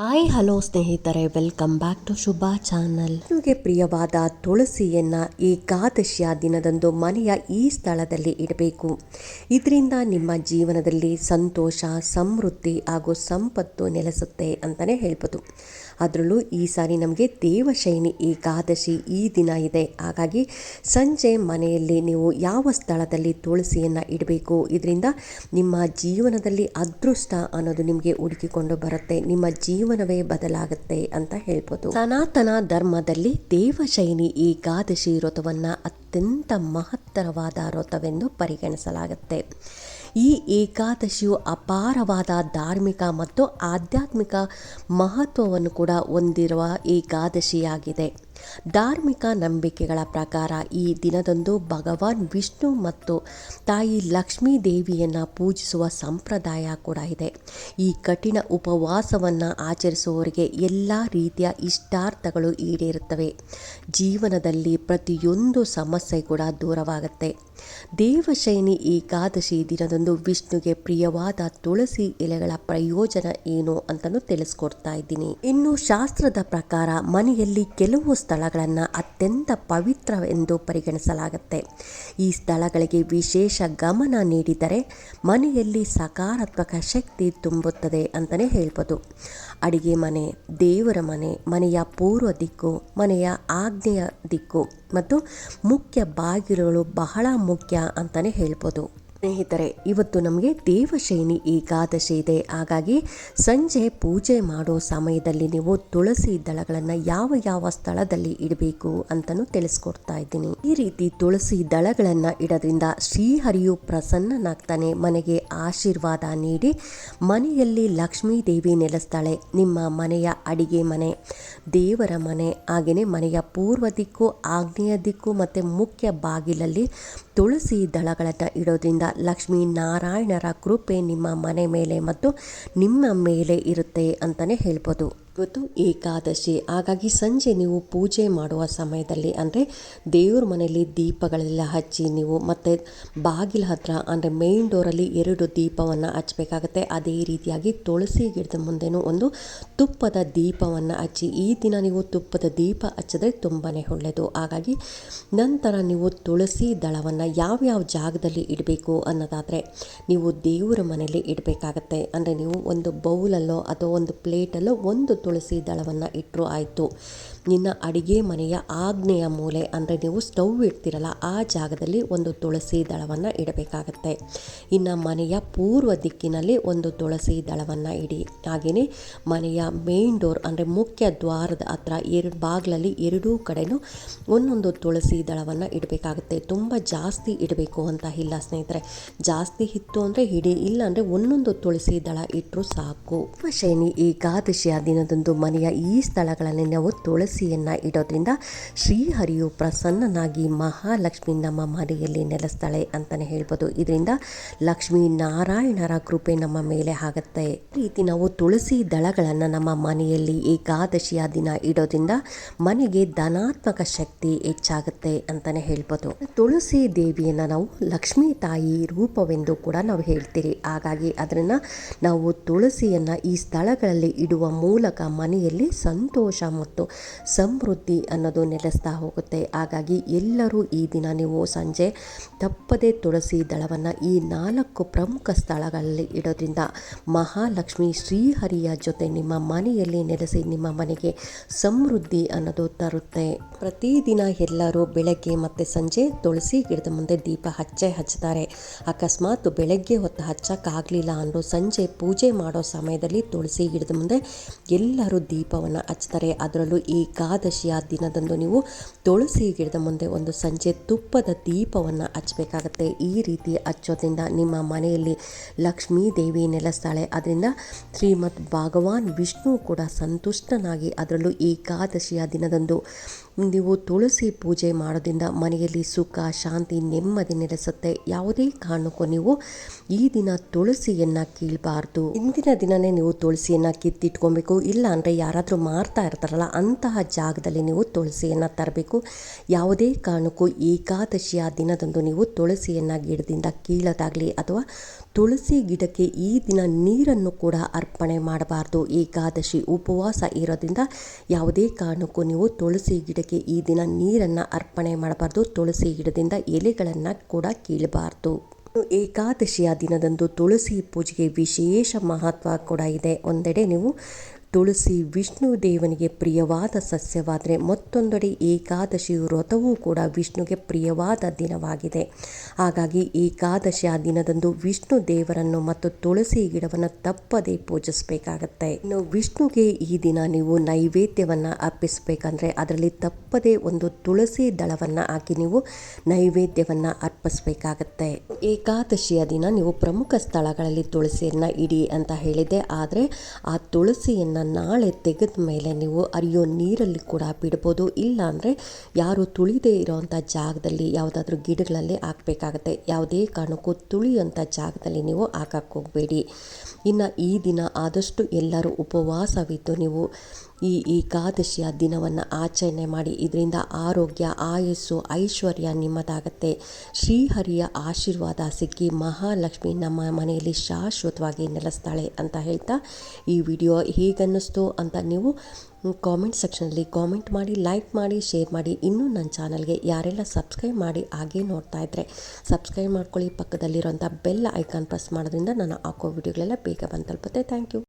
Hi, hello ಸ್ನೇಹಿತರೆ welcome back to Shubha channel ನಿಮಗೆ ಪ್ರಿಯವಾದ ತುಳಸಿಯನ್ನ ಏಕಾದಶಿಯ ದಿನದಂದು ಮನೆಯ ಈ ಸ್ಥಳದಲ್ಲಿ ಇಡಬೇಕು. ಇದರಿಂದ ನಿಮ್ಮ ಜೀವನದಲ್ಲಿ ಸಂತೋಷ, ಸಮೃದ್ಧಿ ಹಾಗೂ ಸಂಪತ್ತು ನೆಲೆಸುತ್ತೆ ಅಂತಲೇ ಹೇಳ್ಬೋದು. ಅದರಲ್ಲೂ ಈ ಸಾರಿ ನಮಗೆ ದೇವಶೈನಿ ಏಕಾದಶಿ ಈ ದಿನ ಇದೆ. ಹಾಗಾಗಿ ಸಂಜೆ ಮನೆಯಲ್ಲಿ ನೀವು ಯಾವ ಸ್ಥಳದಲ್ಲಿ ತುಳಸಿಯನ್ನು ಇಡಬೇಕು, ಇದರಿಂದ ನಿಮ್ಮ ಜೀವನದಲ್ಲಿ ಅದೃಷ್ಟ ಅನ್ನೋದು ನಿಮಗೆ ಹುಡುಕಿಕೊಂಡು ಬರುತ್ತೆ, ನಿಮ್ಮ ಜೀವನವೇ ಬದಲಾಗುತ್ತೆ ಅಂತ ಹೇಳ್ಬೋದು. ಸನಾತನ ಧರ್ಮದಲ್ಲಿ ದೇವಶೈನಿ ಏಕಾದಶಿ ವ್ರತವನ್ನು ಅತ್ಯಂತ ಮಹತ್ತರವಾದ ವ್ರತವೆಂದು ಪರಿಗಣಿಸಲಾಗುತ್ತೆ. ಈ ಏಕಾದಶಿಯು ಅಪಾರವಾದ ಧಾರ್ಮಿಕ ಮತ್ತು ಆಧ್ಯಾತ್ಮಿಕ ಮಹತ್ವವನ್ನು ಕೂಡ ಹೊಂದಿರುವ ಏಕಾದಶಿಯಾಗಿದೆ. ಧಾರ್ಮಿಕ ನಂಬಿಕೆಗಳ ಪ್ರಕಾರ ಈ ದಿನದಂದು ಭಗವಾನ್ ವಿಷ್ಣು ಮತ್ತು ತಾಯಿ ಲಕ್ಷ್ಮೀ ದೇವಿಯನ್ನು ಪೂಜಿಸುವ ಸಂಪ್ರದಾಯ ಕೂಡ ಇದೆ. ಈ ಕಠಿಣ ಉಪವಾಸವನ್ನು ಆಚರಿಸುವವರಿಗೆ ಎಲ್ಲ ರೀತಿಯ ಇಷ್ಟಾರ್ಥಗಳು ಈಡೇರುತ್ತವೆ. ಜೀವನದಲ್ಲಿ ಪ್ರತಿಯೊಂದು ಸಮಸ್ಯೆ ಕೂಡ ದೂರವಾಗುತ್ತೆ. ದೇವಶೈನಿ ಏಕಾದಶಿ ದಿನದಂದು ವಿಷ್ಣುಗೆ ಪ್ರಿಯವಾದ ತುಳಸಿ ಎಲೆಗಳ ಪ್ರಯೋಜನ ಏನು ಅಂತಲೂ ತಿಳಿಸ್ಕೊಡ್ತಾ ಇದ್ದೀನಿ. ಇನ್ನು ಶಾಸ್ತ್ರದ ಪ್ರಕಾರ ಮನೆಯಲ್ಲಿ ಕೆಲವು ಸ್ಥಳಗಳನ್ನು ಅತ್ಯಂತ ಪವಿತ್ರವೆಂದು ಪರಿಗಣಿಸಲಾಗುತ್ತೆ. ಈ ಸ್ಥಳಗಳಿಗೆ ವಿಶೇಷ ಗಮನ ನೀಡಿದರೆ ಮನೆಯಲ್ಲಿ ಸಕಾರಾತ್ಮಕ ಶಕ್ತಿ ತುಂಬುತ್ತದೆ ಅಂತಲೇ ಹೇಳ್ಬೋದು. ಅಡಿಗೆ ಮನೆ, ದೇವರ ಮನೆ, ಮನೆಯ ಪೂರ್ವ ದಿಕ್ಕು, ಮನೆಯ ಆಗ್ನೇಯ ದಿಕ್ಕು ಮತ್ತು ಮುಖ್ಯ ಬಾಗಿಲುಗಳು ಬಹಳ ಮುಖ್ಯ ಅಂತಲೇ ಹೇಳ್ಬೋದು. ಸ್ನೇಹಿತರೆ, ಇವತ್ತು ನಮಗೆ ದೇವಶೈನಿ ಏಕಾದಶಿ ಇದೆ. ಹಾಗಾಗಿ ಸಂಜೆ ಪೂಜೆ ಮಾಡೋ ಸಮಯದಲ್ಲಿ ನೀವು ತುಳಸಿ ದಳಗಳನ್ನು ಯಾವ ಯಾವ ಸ್ಥಳದಲ್ಲಿ ಇಡಬೇಕು ಅಂತಲೂ ತಿಳಿಸ್ಕೊಡ್ತಾ ಇದ್ದೀನಿ. ಈ ರೀತಿ ತುಳಸಿ ದಳಗಳನ್ನು ಇಡೋದ್ರಿಂದ ಶ್ರೀಹರಿಯು ಪ್ರಸನ್ನನಾಗ್ತಾನೆ, ಮನೆಗೆ ಆಶೀರ್ವಾದ ನೀಡಿ ಮನೆಯಲ್ಲಿ ಲಕ್ಷ್ಮೀ ದೇವಿ ನೆಲೆಸ್ತಾಳೆ, ನಿಮ್ಮ ಮನೆಯ ಅಡಿಗೆ ಮನೆ, ದೇವರ ಮನೆ ಹಾಗೆಯೇ ಮನೆಯ ಪೂರ್ವ ದಿಕ್ಕು, ಆಗ್ನೇಯ ದಿಕ್ಕು ಮತ್ತು ಮುಖ್ಯ ಬಾಗಿಲಲ್ಲಿ ತುಳಸಿ ದಳಗಳನ್ನು ಇಡೋದ್ರಿಂದ ಲಕ್ಷ್ಮೀ ನಾರಾಯಣರ ಕೃಪೆ ನಿಮ್ಮ ಮನೆ ಮೇಲೆ ಮತ್ತು ನಿಮ್ಮ ಮೇಲೆ ಇರುತ್ತೆ ಅಂತಲೇ ಹೇಳ್ಬೋದು. ಇವತ್ತು ಏಕಾದಶಿ. ಹಾಗಾಗಿ ಸಂಜೆ ನೀವು ಪೂಜೆ ಮಾಡುವ ಸಮಯದಲ್ಲಿ ಅಂದರೆ ದೇವ್ರ ಮನೆಯಲ್ಲಿ ದೀಪಗಳೆಲ್ಲ ಹಚ್ಚಿ ನೀವು ಮತ್ತು ಬಾಗಿಲ ಹತ್ರ ಅಂದರೆ ಮೇನ್ ಡೋರಲ್ಲಿ ಎರಡು ದೀಪವನ್ನು ಹಚ್ಚಬೇಕಾಗತ್ತೆ. ಅದೇ ರೀತಿಯಾಗಿ ತುಳಸಿ ಗಿಡದ ಮುಂದೆನೂ ಒಂದು ತುಪ್ಪದ ದೀಪವನ್ನು ಹಚ್ಚಿ. ಈ ದಿನ ನೀವು ತುಪ್ಪದ ದೀಪ ಹಚ್ಚಿದ್ರೆ ತುಂಬಾ ಒಳ್ಳೆಯದು. ಹಾಗಾಗಿ ನಂತರ ನೀವು ತುಳಸಿ ದಳವನ್ನು ಯಾವ್ಯಾವ ಜಾಗದಲ್ಲಿ ಇಡಬೇಕು ಅನ್ನೋದಾದರೆ ನೀವು ದೇವರ ಮನೆಯಲ್ಲಿ ಇಡಬೇಕಾಗತ್ತೆ. ಅಂದರೆ ನೀವು ಒಂದು ಬೌಲಲ್ಲೋ ಅಥವಾ ಒಂದು ಪ್ಲೇಟಲ್ಲೋ ಒಂದು ತುಳಸಿ ದಳವನ್ನು ಇಟ್ಟರೂ ಆಯಿತು. ನಿನ್ನ ಅಡಿಗೆ ಮನೆಯ ಆಗ್ನೆಯ ಮೂಲೆ ಅಂದರೆ ನೀವು ಸ್ಟವ್ ಇಡ್ತಿರಲ್ಲ, ಆ ಜಾಗದಲ್ಲಿ ಒಂದು ತುಳಸಿ ದಳವನ್ನು ಇಡಬೇಕಾಗತ್ತೆ. ಇನ್ನು ಮನೆಯ ಪೂರ್ವ ದಿಕ್ಕಿನಲ್ಲಿ ಒಂದು ತುಳಸಿ ದಳವನ್ನು ಇಡಿ. ಹಾಗೆಯೇ ಮನೆಯ ಮೇನ್ ಡೋರ್ ಅಂದರೆ ಮುಖ್ಯ ದ್ವಾರದ ಹತ್ರ ಎರಡು ಬಾಗಿಲಲ್ಲಿ ಎರಡೂ ಕಡೆಯೂ ಒಂದೊಂದು ತುಳಸಿ ದಳವನ್ನು ಇಡಬೇಕಾಗುತ್ತೆ. ತುಂಬ ಜಾಸ್ತಿ ಇಡಬೇಕು ಅಂತ ಇಲ್ಲ ಸ್ನೇಹಿತರೆ. ಜಾಸ್ತಿ ಇತ್ತು ಅಂದರೆ ಇಡಿ ಇಲ್ಲ ಅಂದರೆ ಒಂದೊಂದು ತುಳಸಿ ದಳ ಇಟ್ಟರೂ ಸಾಕು. ಶೈನಿ ಏಕಾದಶಿಯ ದಿನದಂದು ಮನೆಯ ಈ ಸ್ಥಳಗಳಲ್ಲಿ ನಾವು ತುಳಸಿಯನ್ನು ಇಡೋದ್ರಿಂದ ಶ್ರೀಹರಿಯು ಪ್ರಸನ್ನನಾಗಿ ಮಹಾಲಕ್ಷ್ಮಿ ನಮ್ಮ ಮನೆಯಲ್ಲಿ ನೆಲೆಸ್ತಾಳೆ ಅಂತಲೇ ಹೇಳ್ಬೋದು. ಇದರಿಂದ ಲಕ್ಷ್ಮೀ ನಾರಾಯಣರ ಕೃಪೆ ನಮ್ಮ ಮೇಲೆ ಆಗುತ್ತೆ. ರೀತಿ ನಾವು ತುಳಸಿ ದಳಗಳನ್ನು ನಮ್ಮ ಮನೆಯಲ್ಲಿ ಏಕಾದಶಿಯ ದಿನ ಇಡೋದ್ರಿಂದ ಮನೆಗೆ ಧನಾತ್ಮಕ ಶಕ್ತಿ ಹೆಚ್ಚಾಗುತ್ತೆ ಅಂತಲೇ ಹೇಳ್ಬೋದು. ತುಳಸಿ ದೇವಿಯನ್ನು ನಾವು ಲಕ್ಷ್ಮೀ ತಾಯಿ ರೂಪವೆಂದು ಕೂಡ ನಾವು ಹೇಳ್ತೀರಿ. ಹಾಗಾಗಿ ಅದನ್ನು ನಾವು ತುಳಸಿಯನ್ನು ಈ ಸ್ಥಳಗಳಲ್ಲಿ ಇಡುವ ಮೂಲಕ ಮನೆಯಲ್ಲಿ ಸಂತೋಷ ಮತ್ತು ಸಮೃದ್ಧಿ ಅನ್ನೋದು ನೆಲೆಸ್ತಾ ಹೋಗುತ್ತೆ. ಹಾಗಾಗಿ ಎಲ್ಲರೂ ಈ ದಿನ ನೀವು ಸಂಜೆ ತಪ್ಪದೆ ತುಳಸಿ ದಳವನ್ನು ಈ ನಾಲ್ಕು ಪ್ರಮುಖ ಸ್ಥಳಗಳಲ್ಲಿ ಇಡೋದ್ರಿಂದ ಮಹಾಲಕ್ಷ್ಮಿ ಶ್ರೀಹರಿಯ ಜೊತೆ ನಿಮ್ಮ ಮನೆಯಲ್ಲಿ ನೆಲೆಸಿ ನಿಮ್ಮ ಮನೆಗೆ ಸಮೃದ್ಧಿ ಅನ್ನೋದು ತರುತ್ತೆ. ಪ್ರತಿದಿನ ಎಲ್ಲರೂ ಬೆಳಗ್ಗೆ ಮತ್ತು ಸಂಜೆ ತುಳಸಿ ಗಿಡದ ಮುಂದೆ ದೀಪ ಹಚ್ಚೆ ಹಚ್ತಾರೆ ಅಕಸ್ಮಾತ್ ಬೆಳಗ್ಗೆ ಹೊತ್ತು ಹಚ್ಚಕ್ಕಾಗಲಿಲ್ಲ ಅಂದರೂ ಸಂಜೆ ಪೂಜೆ ಮಾಡೋ ಸಮಯದಲ್ಲಿ ತುಳಸಿ ಗಿಡದ ಮುಂದೆ ಎಲ್ಲರೂ ದೀಪವನ್ನು ಹಚ್ತಾರೆ ಅದರಲ್ಲೂ ಏಕಾದಶಿಯ ದಿನದಂದು ನೀವು ತುಳಸಿ ಗಿಡದ ಮುಂದೆ ಒಂದು ಸಂಜೆ ತುಪ್ಪದ ದೀಪವನ್ನು ಹಚ್ಚಬೇಕಾಗತ್ತೆ. ಈ ರೀತಿ ಹಚ್ಚೋದ್ರಿಂದ ನಿಮ್ಮ ಮನೆಯಲ್ಲಿ ಲಕ್ಷ್ಮೀ ದೇವಿ ನೆಲೆಸ್ತಾಳೆ. ಅದರಿಂದ ಶ್ರೀಮದ್ ಭಗವಾನ್ ವಿಷ್ಣು ಕೂಡ ಸಂತುಷ್ಟನಾಗಿ ಅದರಲ್ಲೂ ಏಕಾದಶಿಯ ದಿನದಂದು ನೀವು ತುಳಸಿ ಪೂಜೆ ಮಾಡೋದ್ರಿಂದ ಮನೆಯಲ್ಲಿ ಸುಖ, ಶಾಂತಿ, ನೆಮ್ಮದಿ ನೆಲೆಸುತ್ತೆ. ಯಾವುದೇ ಕಾರಣಕ್ಕೂ ನೀವು ಈ ದಿನ ತುಳಸಿಯನ್ನು ಕೀಳಬಾರ್ದು. ಇಂದಿನ ದಿನನೇ ನೀವು ತುಳಸಿಯನ್ನು ಕಿತ್ತಿಟ್ಕೊಬೇಕು. ಇಲ್ಲ ಅಂದರೆ ಯಾರಾದರೂ ಮಾರ್ತಾ ಇರ್ತಾರಲ್ಲ, ಅಂತಹ ಜಾಗದಲ್ಲಿ ನೀವು ತುಳಸಿಯನ್ನು ತರಬೇಕು. ಯಾವುದೇ ಕಾರಣಕ್ಕೂ ಏಕಾದಶಿಯ ದಿನದಂದು ನೀವು ತುಳಸಿಯನ್ನು ಗಿಡದಿಂದ ಕೀಳೋದಾಗಲಿ ಅಥವಾ ತುಳಸಿ ಗಿಡಕ್ಕೆ ಈ ದಿನ ನೀರನ್ನು ಕೂಡ ಅರ್ಪಣೆ ಮಾಡಬಾರ್ದು. ಏಕಾದಶಿ ಉಪವಾಸ ಇರೋದ್ರಿಂದ ಯಾವುದೇ ಕಾರಣಕ್ಕೂ ನೀವು ತುಳಸಿ ಗಿಡಕ್ಕೆ ಈ ದಿನ ನೀರನ್ನು ಅರ್ಪಣೆ ಮಾಡಬಾರ್ದು. ತುಳಸಿ ಗಿಡದಿಂದ ಎಲೆಗಳನ್ನು ಕೂಡ ಕೀಳಬಾರ್ದು. ಏಕಾದಶಿಯ ದಿನದಂದು ತುಳಸಿ ಪೂಜೆಗೆ ವಿಶೇಷ ಮಹತ್ವ ಕೂಡ ಇದೆ. ಒಂದೆಡೆ ನೀವು ತುಳಸಿ ವಿಷ್ಣು ದೇವನಿಗೆ ಪ್ರಿಯವಾದ ಸಸ್ಯವಾದರೆ ಮತ್ತೊಂದೆಡೆ ಏಕಾದಶಿ ವ್ರತವೂ ಕೂಡ ವಿಷ್ಣುಗೆ ಪ್ರಿಯವಾದ ದಿನವಾಗಿದೆ. ಹಾಗಾಗಿ ಏಕಾದಶಿಯ ದಿನದಂದು ವಿಷ್ಣು ದೇವರನ್ನು ಮತ್ತು ತುಳಸಿ ಗಿಡವನ್ನು ತಪ್ಪದೇ ಪೂಜಿಸಬೇಕಾಗತ್ತೆ. ಇನ್ನು ವಿಷ್ಣುಗೆ ಈ ದಿನ ನೀವು ನೈವೇದ್ಯವನ್ನು ಅರ್ಪಿಸಬೇಕಂದ್ರೆ ಅದರಲ್ಲಿ ತಪ್ಪದೇ ಒಂದು ತುಳಸಿ ದಳವನ್ನು ಹಾಕಿ ನೀವು ನೈವೇದ್ಯವನ್ನು ಅರ್ಪಿಸಬೇಕಾಗತ್ತೆ. ಏಕಾದಶಿಯ ದಿನ ನೀವು ಪ್ರಮುಖ ಸ್ಥಳಗಳಲ್ಲಿ ತುಳಸಿಯನ್ನು ಇಡಿ ಅಂತ ಹೇಳಿದೆ ಆದರೆ ಆ ತುಳಸಿಯನ್ನು ನಾಳೆ ತೆಗೆದ ಮೇಲೆ ನೀವು ಅರಿಯೋ ನೀರಲ್ಲಿ ಕೂಡ ಬಿಡ್ಬೋದು ಇಲ್ಲ ಅಂದರೆ ಯಾರು ತುಳಿದೇ ಇರೋವಂಥ ಜಾಗದಲ್ಲಿ ಯಾವುದಾದ್ರೂ ಗಿಡಗಳಲ್ಲಿ ಹಾಕಬೇಕಾಗತ್ತೆ. ಯಾವುದೇ ಕಾರಣಕ್ಕೂ ತುಳಿಯುವಂಥ ಜಾಗದಲ್ಲಿ ನೀವು ಹಾಕಕ್ಕೆ ಹೋಗಬೇಡಿ. ಇನ್ನು ಈ ದಿನ ಆದಷ್ಟು ಎಲ್ಲರೂ ಉಪವಾಸವಿದ್ದು ನೀವು ಈ ಏಕಾದಶಿಯ ದಿನವನ್ನು ಆಚರಣೆ ಮಾಡಿ. ಇದರಿಂದ ಆರೋಗ್ಯ, ಆಯಸ್ಸು, ಐಶ್ವರ್ಯ ನಿಮ್ಮದಾಗತ್ತೆ. ಶ್ರೀಹರಿಯ ಆಶೀರ್ವಾದ ಸಿಕ್ಕಿ ಮಹಾಲಕ್ಷ್ಮಿ ನಮ್ಮ ಮನೆಯಲ್ಲಿ ಶಾಶ್ವತವಾಗಿ ನೆಲೆಸ್ತಾಳೆ ಅಂತ ಹೇಳ್ತಾ ಈ ವಿಡಿಯೋ ಹೇಗನ್ನಿಸ್ತು ಅಂತ ನೀವು ಕಾಮೆಂಟ್ ಸೆಕ್ಷನಲ್ಲಿ ಕಾಮೆಂಟ್ ಮಾಡಿ ಲೈಕ್ ಮಾಡಿ ಶೇರ್ ಮಾಡಿ. ಇನ್ನೂ ನನ್ನ ಚಾನಲ್ಗೆ ಯಾರೆಲ್ಲ ಸಬ್ಸ್ಕ್ರೈಬ್ ಮಾಡಿ ಹಾಗೆ ನೋಡ್ತಾ ಇದ್ದರೆ ಸಬ್ಸ್ಕ್ರೈಬ್ ಮಾಡ್ಕೊಳ್ಳಿ. ಪಕ್ಕದಲ್ಲಿರುವಂಥ ಬೆಲ್ ಐಕಾನ್ ಪ್ರೆಸ್ ಮಾಡೋದ್ರಿಂದ ನಾನು ಹಾಕೋ ವಿಡಿಯೋಗಳೆಲ್ಲ ಬೇಗ ಬಂದು ತಲುಪುತ್ತೆ. Thank you